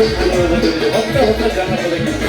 ಹೊಸ ಹೊಸ ಜಾನಪದ ಗೀತೆ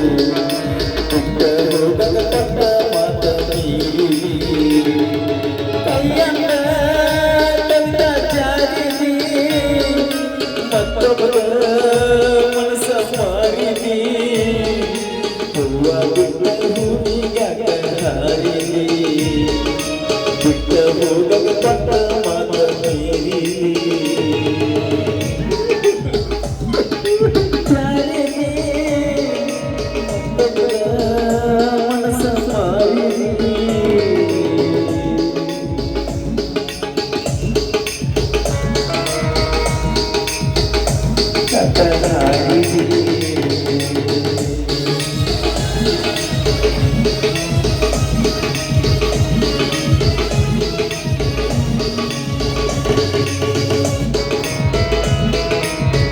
ಹಾರಿದಿ ಹೂವ ಬಿಟ್ಟ ಭೂಮಿಯಾಗ ಹಾರಿದಿ ಬಿಟ್ಟ ಹೋಗವ ತಟ್ಟ